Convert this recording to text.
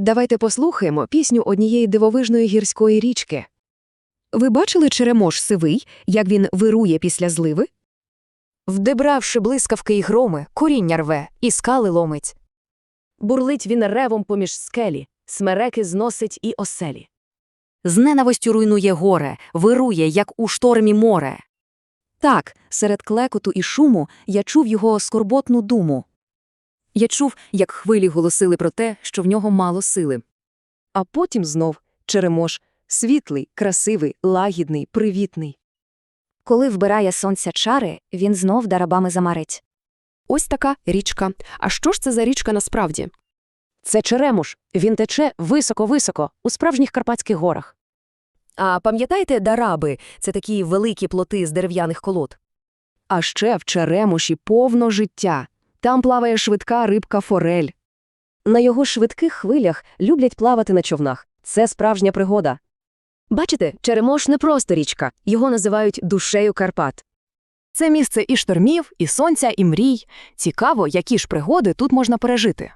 Давайте послухаємо пісню однієї дивовижної гірської річки. Ви бачили черемош сивий, як він вирує після зливи? Вдибравши блискавки й громи, коріння рве, і скали ломить. Бурлить він ревом поміж скелі, смереки зносить і оселі. З ненавистю руйнує горе, вирує, як у штормі море. Так, серед клекоту і шуму я чув його скорботну думу. Я чув, як хвилі голосили про те, що в нього мало сили. А потім знов Черемош світлий, красивий, лагідний, привітний. Коли вбирає сонця чари, він знов дарабами замарить. Ось така річка. А що ж це за річка насправді? Це Черемуш. Він тече високо-високо, у справжніх Карпатських горах. А пам'ятаєте дараби це такі великі плоти з дерев'яних колод? А ще в Черемуші повно життя. Там плаває швидка рибка форель. На його швидких хвилях люблять плавати на човнах. Це справжня пригода. Бачите, Черемош не просто річка, його називають душею Карпат. Це місце і штормів, і сонця, і мрій. Цікаво, які ж пригоди тут можна пережити.